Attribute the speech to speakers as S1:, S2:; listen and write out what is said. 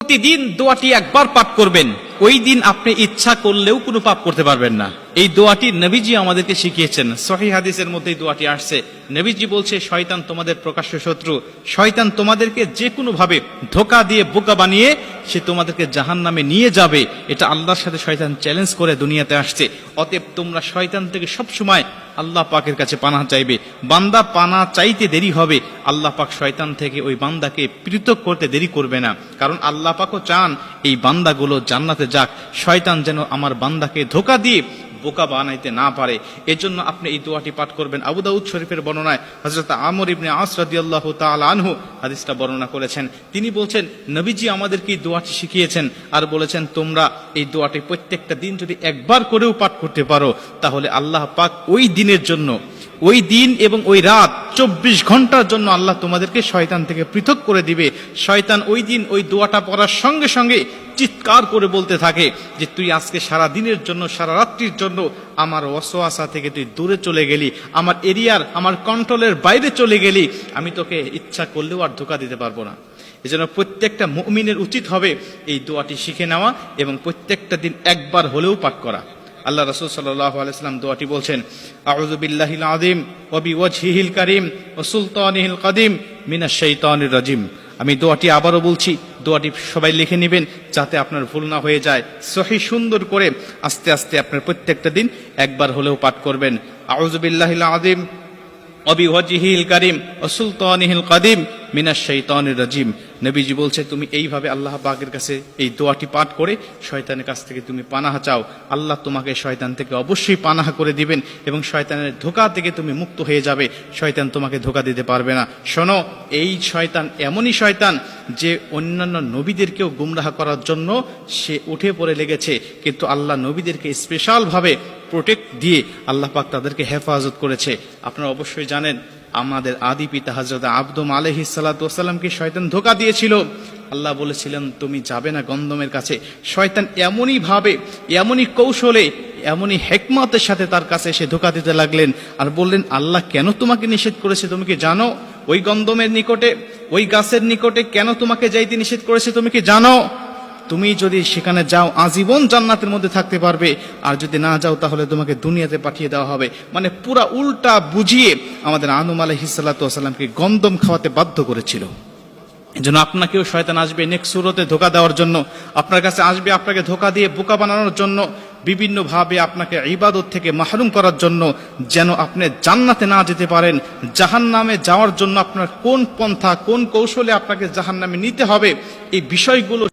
S1: প্রতিদিন দোয়াটি একবার পাপ করবেন। ওই দিন আপনি ইচ্ছা করলেও কোনো পাপ করতে পারবেন না। এই দোয়াটি নবীজি আমাদেরকে শিখিয়েছেন। সহি হাদিসের মধ্যে এই দোয়াটি আসছে। নবীজি বলছে, শয়তান তোমাদের প্রকাশ্য শত্রু। শয়তান তোমাদেরকে যে কোনো ভাবে ধোকা দিয়ে বোকা বানিয়ে সে তোমাদেরকে জাহান নামে নিয়ে যাবে। এটা আল্লাহর সাথে শয়তান চ্যালেঞ্জ করে দুনিয়াতে আসছে। অতএব তোমরা শয়তান থেকে সব সময় আল্লাহ পাকের কাছে পানা চাইবে। বান্দা পানা চাইতে দেরি হবে। আল্লাহ পাক শয়তান থেকে ওই বান্দাকে পৃথক করতে দেরি করবে না। কারণ আল্লাহ পাকও চান এই বান্দাগুলো জান্নাতে যাক। শয়তান যেন আমার বান্দাকে ধোকা দিয়ে বোকা বানাইতে না পারে। এজন্য আপনি এই দোয়াটি পাঠ করবেন। আবু দাউদ শরীফের বর্ণনায় হজরত আমর ইবনে আস রাদিয়াল্লাহু তাআলা আনহু হাদিসটা বর্ণনা করেছেন। তিনি বলছেন, নবীজি আমাদেরকে এই দোয়াটি শিখিয়েছেন আর বলেছেন, তোমরা এই দোয়াটি প্রত্যেকটা দিন যদি একবার করেও পাঠ করতে পারো, তাহলে আল্লাহ পাক ওই দিনের জন্য, ওই দিন এবং ওই রাত চব্বিশ ঘণ্টার জন্য আল্লাহ তোমাদেরকে শয়তান থেকে পৃথক করে দিবে। শয়তান ওই দিন ওই দোয়াটা পড়ার সঙ্গে সঙ্গে চিৎকার করে বলতে থাকে যে, তুই আজকে সারা দিনের জন্য, সারা রাত্রির জন্য আমার অসোয়াশা থেকে তুই দূরে চলে গেলি, আমার এরিয়ার, আমার কন্ট্রোলের বাইরে চলে গেলি, আমি তোকে ইচ্ছা করলেও আর ধোকা দিতে পারব না। এজন্য প্রত্যেকটা মুমিনের উচিত হবে এই দোয়াটি শিখে নেওয়া এবং প্রত্যেকটা দিন একবার হলেও পাঠ করা। আল্লাহ রসুল আলাইসাল্লাম দোয়াটি বলছেন আউজুবিল্লাহিল আদিম ওবি ওয়াজহিহিল কারিম ও সুলতানিহিল কাদিম মিনা শৈতানির রাজিম। আমি দোয়াটি আবারও বলছি, দোয়াটি সবাই লিখে নেবেন যাতে আপনার ভুল না হয়ে যায়। সহি সুন্দর করে আস্তে আস্তে আপনার প্রত্যেকটা দিন একবার হলেও পাঠ করবেন। আউজুবিল্লাহিল আদিম অবি ওয়াজিহিল কারিম ও সুলতানিহিল কাদিম মিনাশ শৈতানির রাজিম। নবীজি বলছে, তুমি এইভাবে আল্লাহ পাকের কাছে এই দোয়াটি পাঠ করে শয়তানের কাছ থেকে তুমি পানাহা চাও। আল্লাহ তোমাকে শয়তান থেকে অবশ্যই পানাহা করে দিবেন এবং শয়তানের ধোকা থেকে তুমি মুক্ত হয়ে যাবে। শয়তান তোমাকে ধোকা দিতে পারবে না। শোনো, এই শয়তান এমনই শয়তান যে অন্যান্য নবীদেরকেও গুমরাহ করার জন্য সে উঠে পড়ে লেগেছে। কিন্তু আল্লাহ নবীদেরকে স্পেশালভাবে প্রোটেক্ট দিয়ে আল্লাহ পাক তাদেরকে হেফাজত করেছে। আপনারা অবশ্যই জানেন আমাদের আদি পিতা হজরত আব্দুম আলহি সাল্লাতামকে শয়তান ধোকা দিয়েছিল। আল্লাহ বলেছিলেন, তুমি যাবে না গন্ধমের কাছে। শয়তান এমনই ভাবে, এমনই কৌশলে, এমনই হেকমতের সাথে তার কাছে এসে ধোকা দিতে লাগলেন আর বললেন, আল্লাহ কেন তোমাকে নিষেধ করেছে তুমি কি জানো? ওই গন্ধমের নিকটে, ওই গাছের নিকটে কেন তোমাকে যাইতে নিষেধ করেছে তুমি কি জানো? তুমি যদি সেখানে যাও, আজীবন জান্নাতের মধ্যে থাকতে পারবে। আর যদি না যাও, তাহলে তোমাকে দুনিয়াতে পাঠিয়ে দেওয়া হবে। মানে পুরা উল্টা বুঝিয়ে আমাদের আনুম আলহিসাল্লামকে গন্দম খাওয়াতে বাধ্য করেছিল। যেন আপনাকেও শয়তান আসবে নেক্সট সুরতে ধোকা দেওয়ার জন্য। আপনার কাছে আসবে আপনাকে ধোকা দিয়ে বোকা বানানোর জন্য। বিভিন্নভাবে আপনাকে ইবাদত থেকে মাহরুম করার জন্য যেন আপনি জান্নাতে না যেতে পারেন। জাহান নামে যাওয়ার জন্য আপনার কোন পন্থা, কোন কৌশলে আপনাকে জাহান নামে নিতে হবে, এই বিষয়গুলো